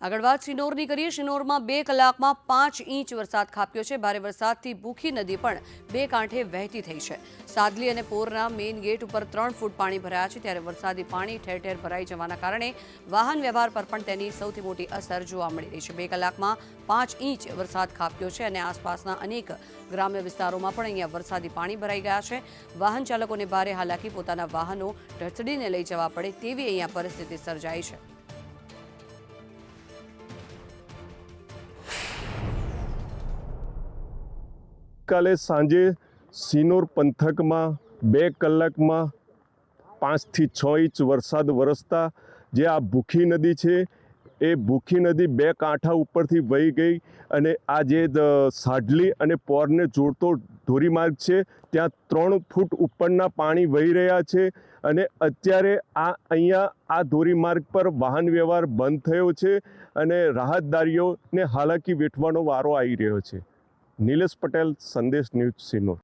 આગળ વાત શિનોરની કરીએ. શિનોરમાં બે કલાકમાં પાંચ ઇંચ વરસાદ ખાપ્યો છે. ભારે વરસાદથી ભૂખી નદી પણ બે કાંઠે વહેતી થઈ છે. સાદલી અને પોરના મેઇન ગેટ ઉપર ત્રણ ફૂટ પાણી ભરાયા છે. ત્યારે વરસાદી પાણી ઠેર ઠેર ભરાઈ જવાના કારણે વાહન વ્યવહાર પર પણ તેની સૌથી મોટી અસર જોવા મળી રહી છે. બે કલાકમાં પાંચ ઇંચ વરસાદ ખાપ્યો છે અને આસપાસના અનેક ગ્રામ્ય વિસ્તારોમાં પણ અહીંયા વરસાદી પાણી ભરાઈ ગયા છે. વાહન ચાલકોને ભારે હાલાકી, પોતાના વાહનો ઢસડીને લઈ જવા પડે તેવી અહીંયા પરિસ્થિતિ સર્જાઈ છે. કાલે સાંજે સિનોર પંથકમાં બે કલાકમાં પાંચથી છ ઇંચ વરસાદ વરસતા જે આ ભૂખી નદી છે, એ ભૂખી નદી બે કાંઠા ઉપરથી વહી ગઈ અને આ જે સાઢલી અને પોરને જોડતો ધોરીમાર્ગ છે, ત્યાં ત્રણ ફૂટ ઉપરના પાણી વહી રહ્યા છે અને અત્યારે આ અહીંયા આ ધોરીમાર્ગ પર વાહન વ્યવહાર બંધ થયો છે અને રાહતદારીઓને હાલાકી વેઠવાનો વારો આવી રહ્યો છે. નિલેશ પટેલ સંદેશ ન્યૂઝ સિનોર.